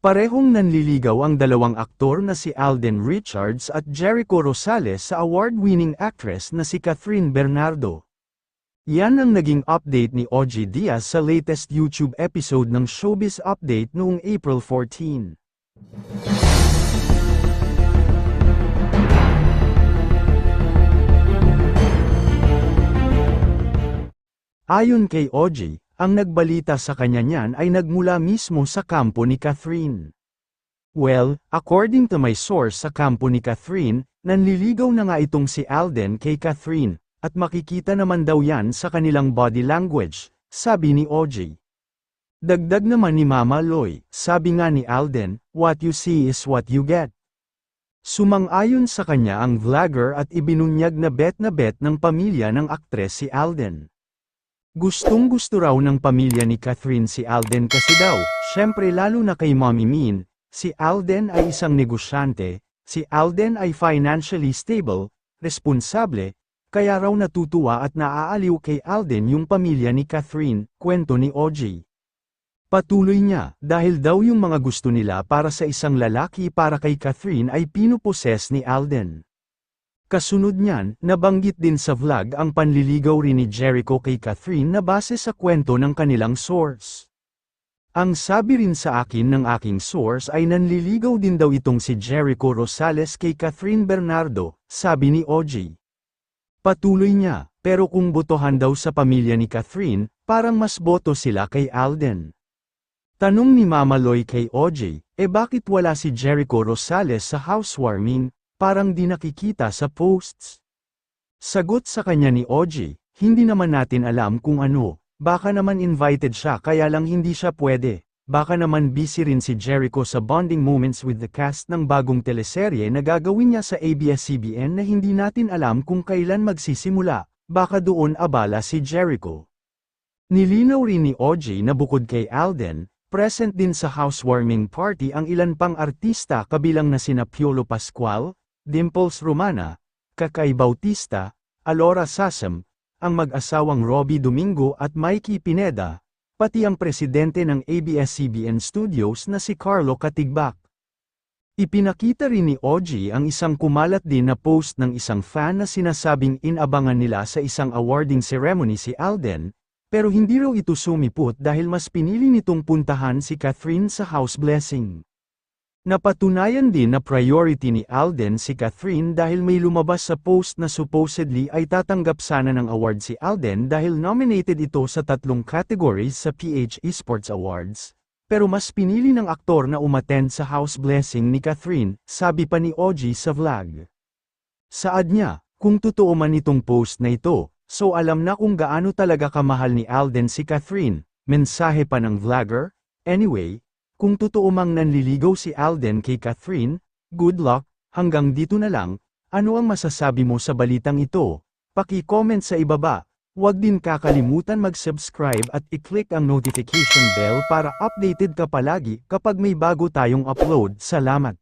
Parehong nanliligaw ang dalawang aktor na si Alden Richards at Jericho Rosales sa award-winning actress na si Catherine Bernardo. Yan ang naging update ni OG Diaz sa latest YouTube episode ng Showbiz Update noong April 14. Ayon kay OG, ang nagbalita sa kanya niyan ay nagmula mismo sa kampo ni Catherine. Well, according to my source sa kampo ni Catherine, nanliligaw na nga itong si Alden kay Catherine, at makikita naman daw yan sa kanilang body language, sabi ni OG. Dagdag naman ni Mama Loy, sabi nga ni Alden, what you see is what you get. Sumang-ayon sa kanya ang vlogger at ibinunyag na bet na bet ng pamilya ng aktres si Alden. Gustong gusto raw ng pamilya ni Catherine si Alden kasi daw, syempre lalo na kay Mommy Min, si Alden ay isang negosyante, si Alden ay financially stable, responsable, kaya raw natutuwa at naaaliw kay Alden yung pamilya ni Catherine, kwento ni OG. Patuloy niya, dahil daw yung mga gusto nila para sa isang lalaki para kay Catherine ay pinuposes ni Alden. Kasunod niyan, nabanggit din sa vlog ang panliligaw rin ni Jericho kay Catherine na base sa kwento ng kanilang source. Ang sabi rin sa akin ng aking source ay nanliligaw din daw itong si Jericho Rosales kay Catherine Bernardo, sabi ni OG. Patuloy niya, pero kung botohan daw sa pamilya ni Catherine, parang mas boto sila kay Alden. Tanong ni Mama Loy kay OJ, eh bakit wala si Jericho Rosales sa housewarming, parang di nakikita sa posts? Sagot sa kanya ni OJ, hindi naman natin alam kung ano, baka naman invited siya kaya lang hindi siya pwede, baka naman busy rin si Jericho sa bonding moments with the cast ng bagong teleserye na gagawin niya sa ABS-CBN na hindi natin alam kung kailan magsisimula, baka doon abala si Jericho. Nilinaw rin ni OJ na bukod kay Alden, Present din sa housewarming party ang ilan pang artista kabilang na sina Piolo Pascual, Dimples Romana, Kakay Bautista, Alora Sasam, ang mag-asawang Robbie Domingo at Mikey Pineda, pati ang presidente ng ABS-CBN Studios na si Carlo Katigbak. Ipinakita rin ni OG ang isang kumalat din na post ng isang fan na sinasabing inabangan nila sa isang awarding ceremony si Alden, pero hindi raw ito sumipot dahil mas pinili nitong puntahan si Catherine sa house blessing. Napatunayan din na priority ni Alden si Catherine dahil may lumabas sa post na supposedly ay tatanggap sana ng award si Alden dahil nominated ito sa tatlong categories sa PH Esports Awards. Pero mas pinili ng aktor na umattend sa house blessing ni Catherine, sabi pa ni OG sa vlog. Saad niya, kung totoo man itong post na ito, So alam na kung gaano talaga kamahal ni Alden si Catherine, mensahe pa ng vlogger, anyway, kung totoo mang nanliligaw si Alden kay Catherine, good luck, hanggang dito na lang, ano ang masasabi mo sa balitang ito? Paki-comment sa ibaba, huwag din kakalimutan mag-subscribe at i-click ang notification bell para updated ka palagi kapag may bago tayong upload. Salamat!